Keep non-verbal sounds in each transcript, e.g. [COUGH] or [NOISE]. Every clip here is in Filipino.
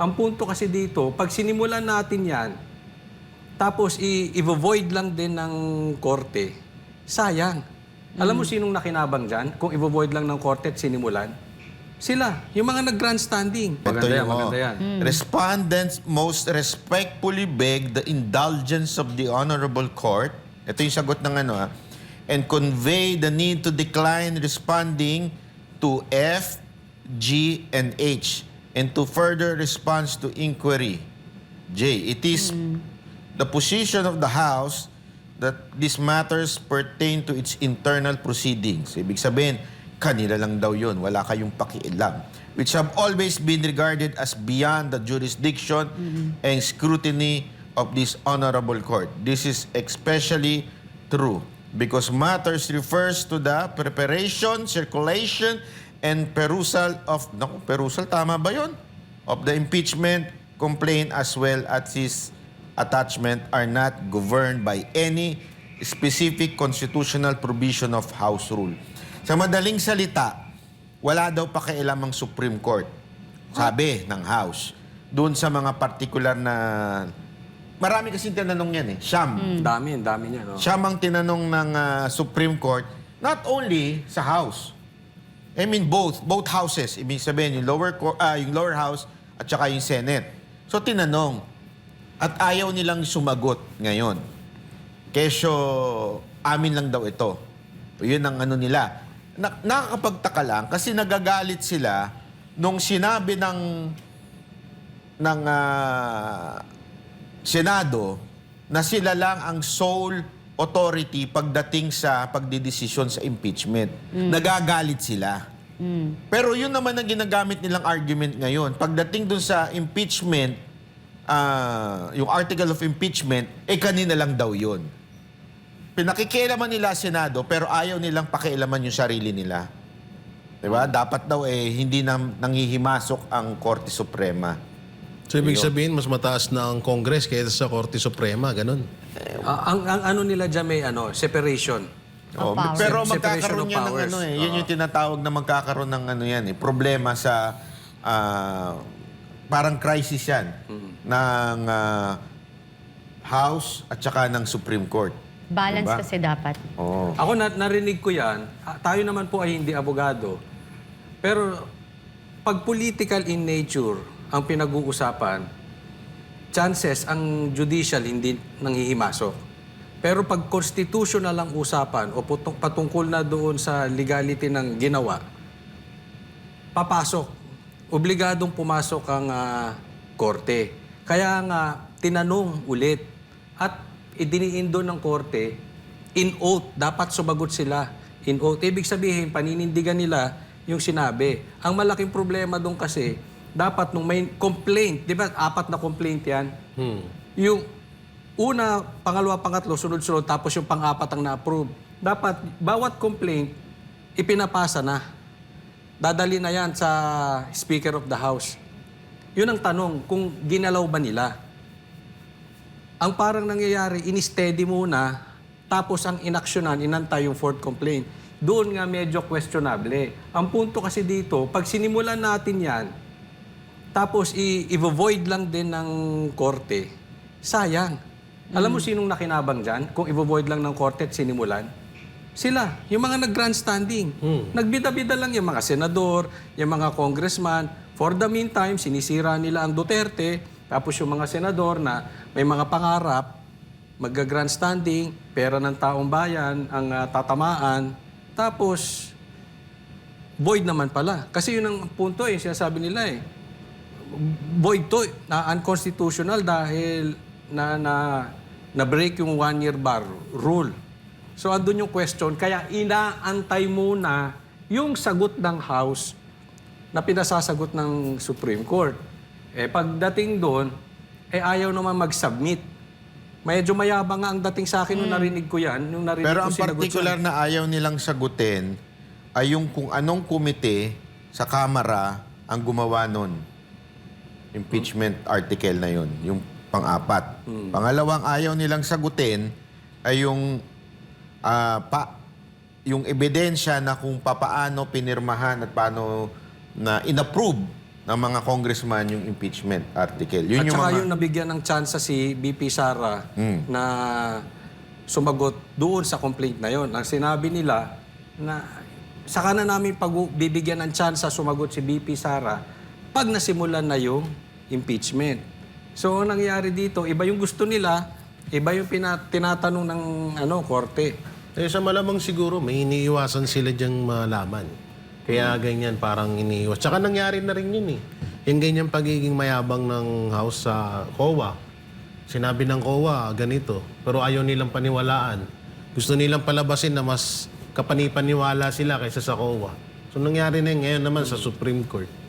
Ang punto kasi dito, pag sinimulan natin yan, tapos i-void lang din ng korte, sayang. Alam mo sinong nakinabang dyan? Kung i-void lang ng korte at sinimulan? Sila, yung mga nag-grandstanding. Ito Maganda yan, yung, oh, maganda yan. Respondents most respectfully beg the indulgence of the Honorable Court. Ito yung sagot ng ano ah. And convey the need to decline responding to F, G, and H and to further response to inquiry. J. It is the position of the House that these matters pertain to its internal proceedings. Ibig sabihin, kanila lang daw yun. Wala kayong pakialam. Which have always been regarded as beyond the jurisdiction and scrutiny of this honorable court. This is especially true because matters refers to the preparation, circulation, and perusal of, naku, perusal, tama ba yun? Of the impeachment complaint as well as its attachment are not governed by any specific constitutional provision of House rule. Sa madaling salita, wala daw pakialam ang Supreme Court. Sabi ng House. Doon sa mga particular na... Marami kasing tinanong yan eh. Siyam. Dami, ang dami niya. No? Siyam ang tinanong ng ah, Supreme Court, not only sa House. I mean both, both houses. Ibig sabihin yung lower ah, yung lower house at saka yung Senate. So tinanong at ayaw nilang sumagot ngayon. Kesyo amin lang daw ito. Yun ang ano nila. Na, nakakapagtaka lang kasi nagagalit sila nung sinabi ng ng ah, Senado na sila lang ang sole authority pagdating sa pagdidesisyon sa impeachment. Nagagalit sila. Pero yun naman ang ginagamit nilang argument ngayon. Pagdating dun sa impeachment, ah, yung article of impeachment, eh kanina lang daw yun. Pinakikialaman nila Senado pero ayaw nilang pakialaman yung sarili nila. 'Di ba? Dapat daw eh hindi nang nanghihimasok ang Korte Suprema. So, ibig sabihin, mas mataas na ang Congress kaysa sa Korte Suprema, ganun. Ah, ang, ang ano nila dyan may ano, separation. Oh, power. pero Separation magkakaroon of yan ng powers. ano eh. Yan yung tinatawag na magkakaroon ng ano yan eh. Problema sa ah, parang crisis yan ng ah, House at saka ng Supreme Court. Balance Diba? kasi dapat. Oh. Ako na, narinig ko yan, ah, tayo naman po ay hindi abogado. Pero pag political in nature ang pinag-uusapan, chances ang judicial hindi nanghihimasok. Pero pag constitutional ang usapan o patungkol na doon sa legality ng ginawa, papasok. Obligadong pumasok ang ah, korte. Kaya nga, tinanong ulit. At idiniin doon ng korte, in oath, dapat sumagot sila. In oath. Ibig sabihin, paninindigan nila yung sinabi. Ang malaking problema doon kasi, dapat nung may complaint, di ba apat na complaint yan? Yung una, pangalawa, pangatlo, sunod-sunod, tapos yung pang-apat ang na-approve. Dapat, bawat complaint, ipinapasa na. Dadali na yan sa Speaker of the House. Yun ang tanong, kung ginalaw ba nila. Ang parang nangyayari, in-steady muna, tapos ang inaksyonan, inantay yung fourth complaint. Doon nga medyo questionable. Ang punto kasi dito, pag sinimulan natin yan, tapos i-void lang din ng korte, sayang. Alam mo sinong nakinabang dyan kung i-void lang ng korte at sinimulan? Sila, yung mga nag-grandstanding. Nagbida-bida lang yung mga senador, yung mga congressman. For the meantime, sinisira nila ang Duterte, tapos yung mga senador na may mga pangarap, magga-grandstanding, pera ng taong bayan ang ah, tatamaan, tapos void naman pala. Kasi yun ang punto eh, sinasabi nila eh void to na unconstitutional dahil na na na break yung one year bar rule. So andun yung question kaya inaantay muna yung sagot ng House na pinasasagot ng Supreme Court. Eh pagdating doon eh ayaw naman mag-submit. Medyo mayabang nga ang dating sa akin nung narinig ko yan, nung narinig Pero ko ang particular yan. na ayaw nilang sagutin ay yung kung anong komite sa Kamara ang gumawa nun. Impeachment article na yun, yung pang-apat. Pangalawang ayaw nilang sagutin ay yung ah, pa, yung ebidensya na kung papaano pinirmahan at paano na inapprove ng mga congressman yung impeachment article. Yun At yung saka mga... yung nabigyan ng chance si BP Sara Hmm. na sumagot doon sa complaint na yon. Ang sinabi nila na saka na namin pag bibigyan ng chance sumagot si BP Sara pag nasimulan na yung impeachment. So, ang nangyari dito, iba yung gusto nila, iba yung tinatanong ng ano, korte. Eh, sa malamang siguro, may iniiwasan sila diyang malaman. Kaya ganyan, parang iniiwas. Tsaka nangyari na rin yun eh. Yung ganyan pagiging mayabang ng house sa COA. Sinabi ng COA, ganito. Pero ayaw nilang paniwalaan. Gusto nilang palabasin na mas kapanipaniwala sila kaysa sa COA. So nangyari na yun ngayon naman sa Supreme Court.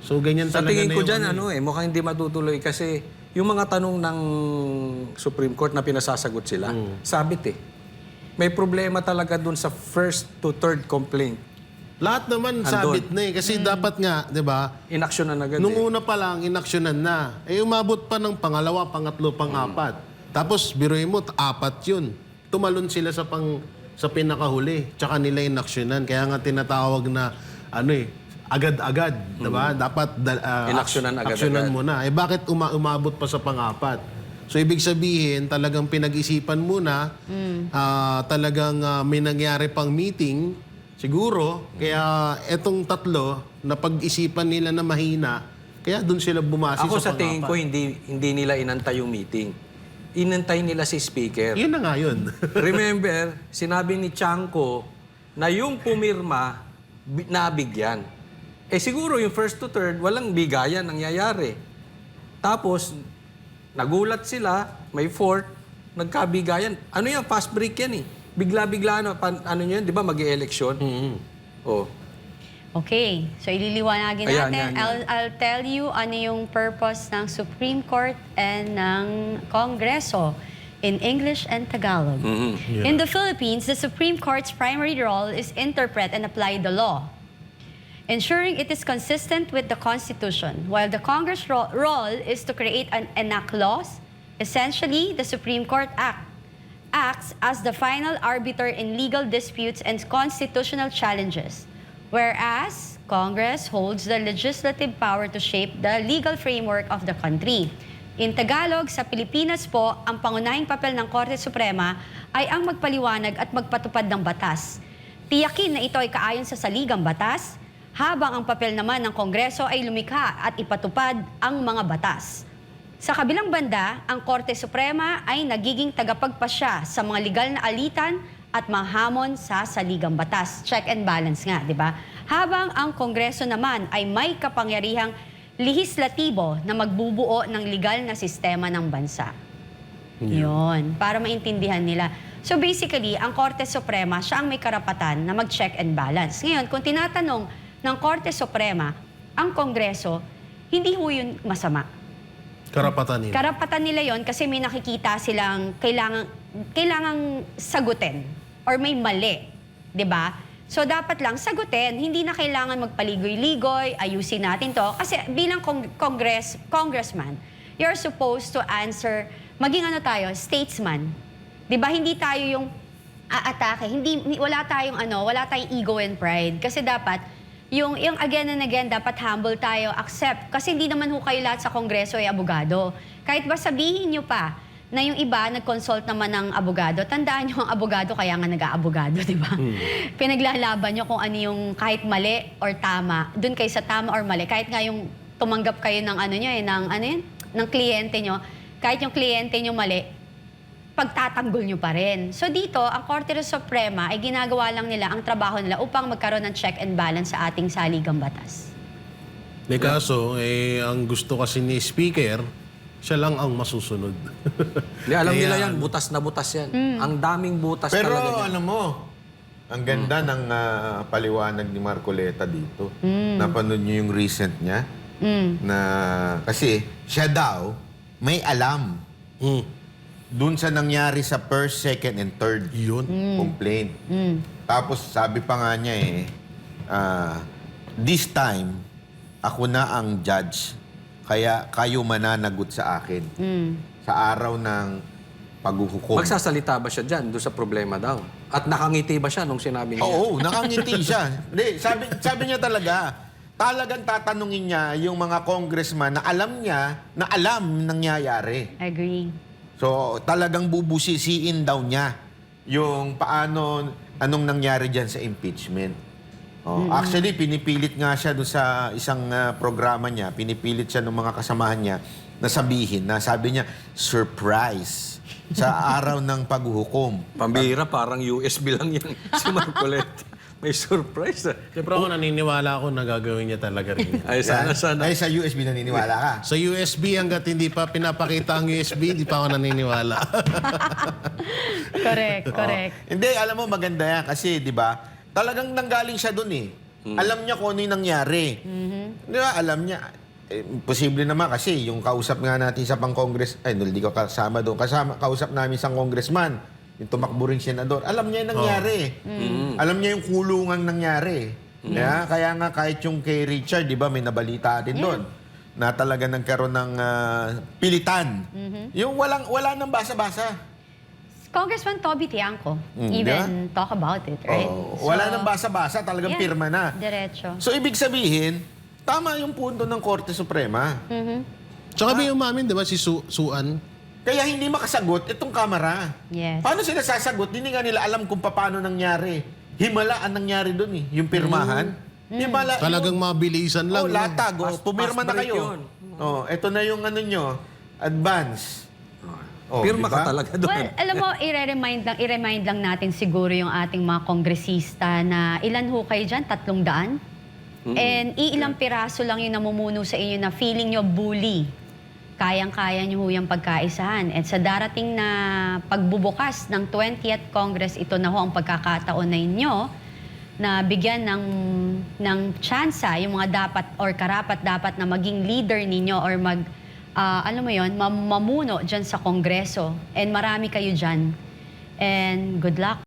So ganyan Sa talaga tingin na ko yung dyan, ano ano eh, mukhang hindi matutuloy kasi yung mga tanong ng Supreme Court na pinasasagot sila, sabit eh. May problema talaga dun sa first to third complaint. Lahat naman Andun. sabit na eh. Kasi dapat nga, di ba, Inaksyon na agad Nung eh. una pa lang, inaksyonan na. Eh, umabot pa ng pangalawa, pangatlo, pang-apat. Tapos, biruin mo, t- apat yun. Tumalon sila sa pang sa pinakahuli. Tsaka nila inaksyonan. Kaya nga tinatawag na, ano eh, agad-agad. Diba? Dapat da- ah, Inaksyonan agad-agad. aksyonan mo na. Eh, bakit uma- umabot pa sa pang-apat? So, ibig sabihin, talagang pinag-isipan muna, ah, talagang ah, may nangyari pang meeting, siguro, kaya etong tatlo, na pag-isipan nila na mahina, kaya doon sila bumasi Ako sa sa tingin ko, hindi, hindi nila inantay yung meeting. Inantay nila si Speaker. Yun na nga yun. [LAUGHS] Remember, sinabi ni Chanko na yung pumirma, bi- nabigyan. Eh siguro yung first to third, walang bigayan nangyayari. Tapos, nagulat sila, may fourth, nagkabigayan. Ano yan, fast break yan eh. Bigla-bigla, ano, pan, ano yun, di ba, mag election Oh. Okay, so ililiwanagin Ayan, natin. yan, yan. I'll, I'll tell you ano yung purpose ng Supreme Court and ng Kongreso in English and Tagalog. Mm-hmm. In the Philippines, the Supreme Court's primary role is interpret and apply the law, ensuring it is consistent with the Constitution, while the Congress ro- role is to create and enact laws. Essentially, the Supreme Court Act acts as the final arbiter in legal disputes and constitutional challenges, whereas Congress holds the legislative power to shape the legal framework of the country. In Tagalog, sa Pilipinas po, ang pangunahing papel ng Korte Suprema ay ang magpaliwanag at magpatupad ng batas. Tiyakin na ito ay kaayon sa saligang batas, habang ang papel naman ng Kongreso ay lumikha at ipatupad ang mga batas. Sa kabilang banda, ang Korte Suprema ay nagiging tagapagpasya sa mga legal na alitan at mga hamon sa saligang batas. Check and balance nga, di ba? Habang ang Kongreso naman ay may kapangyarihang lehislatibo na magbubuo ng legal na sistema ng bansa. Yun, para maintindihan nila. So basically, ang Korte Suprema, siya ang may karapatan na mag-check and balance. Ngayon, kung tinatanong ng Korte Suprema, ang Kongreso, hindi ho yun masama. Karapatan nila. Karapatan nila yon kasi may nakikita silang kailangan kailangang sagutin or may mali, 'di ba? So dapat lang sagutin, hindi na kailangan magpaligoy-ligoy, ayusin natin 'to kasi bilang kong- congress congressman, you're supposed to answer maging ano tayo, statesman. 'Di ba? Hindi tayo yung aatake, hindi hindi- wala tayong ano, wala tayong ego and pride kasi dapat yung, yung again and again, dapat humble tayo, accept. Kasi hindi naman ho kayo lahat sa kongreso ay abogado. Kahit ba sabihin nyo pa na yung iba nag-consult naman ng abogado, tandaan nyo ang abogado kaya nga nag-aabogado, [LAUGHS] di ba? Pinaglalaban nyo kung ano yung kahit mali or tama, dun kayo sa tama or mali. Kahit nga yung tumanggap kayo ng ano nyo eh, ng ano yun, ng kliyente nyo, kahit yung kliyente nyo mali, pagtatanggol nyo pa rin. So dito, ang Korte Suprema ay ginagawa lang nila ang trabaho nila upang magkaroon ng check and balance sa ating saligang batas. Ni kaso, eh, ang gusto kasi ni Speaker, siya lang ang masusunod. [LAUGHS] Di, alam Kaya- nila yan, butas na butas yan. Ang daming butas Pero talaga yan. ano mo, ang ganda ng ah, paliwanag ni Marcoleta dito. Mm. Napanood niyo yung recent niya? Na, kasi siya daw may alam mm. Dun sa nangyari sa first, second, and third Yun. complaint. Tapos sabi pa nga niya eh, ah, this time, ako na ang judge. Kaya kayo mananagot sa akin. Sa araw ng paghuhukom. Magsasalita ba siya dyan doon sa problema daw? At nakangiti ba siya nung sinabi niya? Oo, nakangiti siya. [LAUGHS] Hindi, sabi, sabi niya talaga, talagang tatanungin niya yung mga congressman na alam niya na alam nangyayari. Agree. So, talagang bubusisiin daw niya yung paano, anong nangyari dyan sa impeachment. Oh, Actually, pinipilit nga siya doon sa isang ah, programa niya, pinipilit siya ng mga kasamahan niya na sabihin na sabi niya, surprise sa [LAUGHS] araw ng paghuhukom. Pambira, parang USB lang yan [LAUGHS] si Marcoleta. May surprise. ah. Siyempre ako naniniwala ako na gagawin niya talaga rin. yan. [LAUGHS] Ay, sana, sana. Ay, sa USB naniniwala ka. Sa USB, hanggat hindi pa pinapakita ang USB, hindi pa ako naniniwala. [LAUGHS] Correct, correct. Hindi, alam mo, maganda yan kasi, di ba, talagang nanggaling siya doon eh. Alam niya kung ano yung nangyari. Di ba, alam niya. Eh, posible naman kasi yung kausap nga natin sa pang-congress, ay, hindi ko kasama doon. Kasama, kausap namin sa congressman, yung tumakbo ring senador. Alam niya yung nangyari. Alam niya yung kulungan nangyari. Yeah? Kaya nga kahit yung kay Richard, di ba, may nabalita din doon na talaga nagkaroon ng ah, pilitan. Yung walang wala nang basa-basa. Congressman Toby Tiangco Mm, even talk about it, right? Oo. wala nang basa-basa, talagang Yeah, pirma na. Diretso. So, ibig sabihin, tama yung punto ng Korte Suprema. Mhm. Tsaka may umamin, di ba, si Su Suan? Kaya hindi makasagot itong kamera. Yes. Paano sila sasagot? Hindi nga nila alam kung paano nangyari. Himala ang nangyari doon eh. Yung pirmahan. Himala. Talagang yung- mabilisan lang. Oh, latag. Oh, pumirma na kayo. yun. Oh, ito na yung ano nyo. Advance. Oh, Pirma di ba? ka talaga doon. Well, alam mo, i-remind lang, i-remind lang natin siguro yung ating mga kongresista na ilan ho kayo dyan? Tatlong daan? And iilang piraso lang yung namumuno sa inyo na feeling nyo bully. Kayang-kaya nyo ho yung pagkaisahan. At sa darating na pagbubukas ng 20th Congress, ito na ho ang pagkakataon na inyo na bigyan ng ng tsansa yung mga dapat or karapat dapat na maging leader ninyo or mag ah, alam mo yon mamuno diyan sa kongreso. And marami kayo diyan and good luck